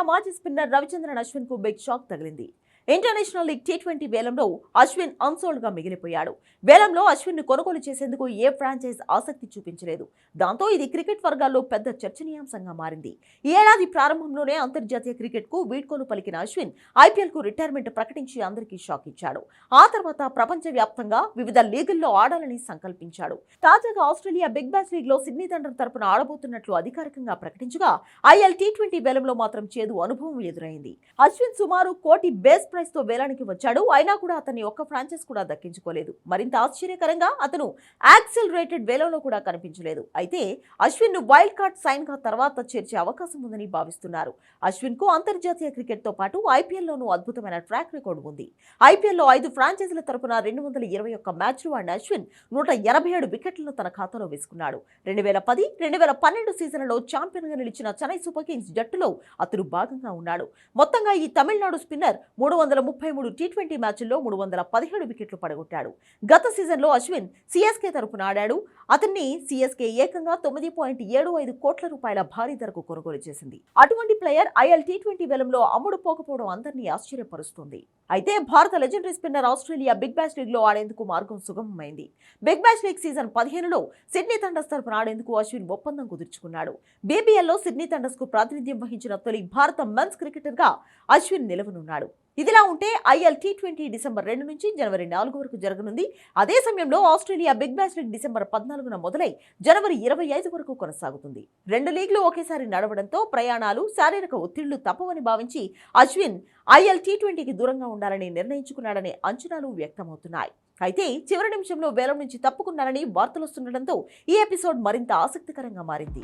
Australia మాజీ spinner Ravichandran అశ్విన్కు big shock తగిలింది. ఇంటర్నేషనల్ లీగ్ టీ ట్వంటీ వేలంలో అశ్విన్ అన్సోల్డ్గా మిగిలిపోయాడు. వేలంలో అశ్విన్ను కొనుగోలు చేసేందుకు ఏ ఫ్రాంచైజ్ ఆసక్తి చూపించలేదు. దాంతో ఇది క్రికెట్ వర్గాల్లో పెద్ద చర్చనీయాంశంగా మారింది. ఈ ఏడాది ప్రారంభంలోనే అంతర్జాతీయ క్రికెట్కు వీడ్కోలు పలికిన అశ్విన్ ఐపీఎల్కు రిటైర్మెంట్ ప్రకటించి అందరికీ షాక్ ఇచ్చాడు. ఆ తర్వాత ప్రపంచ వ్యాప్తంగా వివిధ లీగుల్లో ఆడాలని సంకల్పించాడు. తాజాగా ఆస్ట్రేలియా బిగ్ బ్యాష్ లీగ్లో సిడ్నీ తండ్రి తరపున ఆడబోతున్నట్లు అధికారికంగా ప్రకటించగా ఐఎల్ టీ ట్వంటీ వేలంలో మాత్రం చేదు అనుభవం ఎదురైంది. అశ్విన్ సుమారు కోటి బేస్ తో వేలానికి వచ్చాడు. అయినా కూడా అతన్ని ఒక్క ఫ్రాంచైజ్ కూడా దక్కించుకోలేదు. మరింత ఆశ్చర్యకరంగా అతను యాక్సిలరేటెడ్ వేలంలో కూడా కనిపించలేదు. అయితే అశ్విన్ను వైల్డ్ కార్డ్ సైన్గా తర్వాత చేర్చే అవకాశం ఉందని భావిస్తున్నారు. అశ్విన్కు అంతర్జాతీయ క్రికెట్తో పాటు ఐపీఎల్లోనూ అద్భుతమైన ట్రాక్ రికార్డు ఉంది. ఐపీఎల్లో ఐదు ఫ్రాంచైజీల తరపున రెండు వందల ఇరవై ఒక్క మ్యాచ్లు ఆడిన అశ్విన్ నూట ఎనభై ఏడు వికెట్లను తన ఖాతాలో వేసుకున్నాడు. రెండు వేల పది రెండు వేల పన్నెండు సీజన్లలో ఛాంపియన్గా నిలిచిన చెన్నై సూపర్ కింగ్స్ జట్టులో అతను భాగంగా ఉన్నాడు. మొత్తంగా ఈ తమిళనాడు స్పిన్నర్ మూడు వందల ముప్పై మూడు టీ ట్వంటీ మ్యాచ్ల్లో మూడు వందల పదిహేడు వికెట్లు పడగొట్టాడు. గత సీజన్లో అశ్విన్ సిఎస్కే తరపున ఆడాడు. అతన్ని సిఎస్కే ఏకంగా తొమ్మిది పాయింట్ ఏడు ఐదు కోట్ల రూపాయల భారీ ధరకు కొనుగోలు చేసింది. అటువంటి ప్లేయర్ ఐఎల్ టీ ట్వంటీ వేలంలో అమ్ముడు పోకపోవడం అందరినీ ఆశ్చర్యపరుస్తుంది. అయితే భారత legendary spinner Australia big bash లీగ్లో ఆడేందుకు మార్గం సుగమమైంది. బిగ్ బ్యాష్ లీగ్ సీజన్ పదిహేనులో సిడ్నీ తండస్ తరపున ఆడేందుకు అశ్విన్ ఒప్పందం కుదుర్చుకున్నాడు. బీబీఎల్లో సిడ్నీ తండస్కు ప్రాతినిధ్యం వహించిన తొలి భారత మెన్స్ క్రికెటర్గా అశ్విన్ నిలవనున్నాడు. ఇదిలా ఉంటే ఐఎల్ టీ ట్వంటీ డిసెంబర్ రెండు నుంచి జనవరి నాలుగు వరకు జరగనుంది. అదే సమయంలో Australia big bash league December పద్నాలుగున మొదలై జనవరి ఇరవై ఐదు వరకు కొనసాగుతుంది. రెండు లీగ్లు ఒకేసారి నడవడంతో ప్రయాణాలు శారీరక ఒత్తిళ్ళు తప్పవని భావించి అశ్విన్ ఐఎల్ టీ ట్వంటీకి దూరంగా ఉండాలని నిర్ణయించుకున్నాడనే అంచనాలు వ్యక్తమవుతున్నాయి. అయితే చివరి నిమిషంలో వేలం నుంచి తప్పుకున్నారని వార్తలు వస్తుండటంతో ఈ ఎపిసోడ్ మరింత ఆసక్తికరంగా మారింది.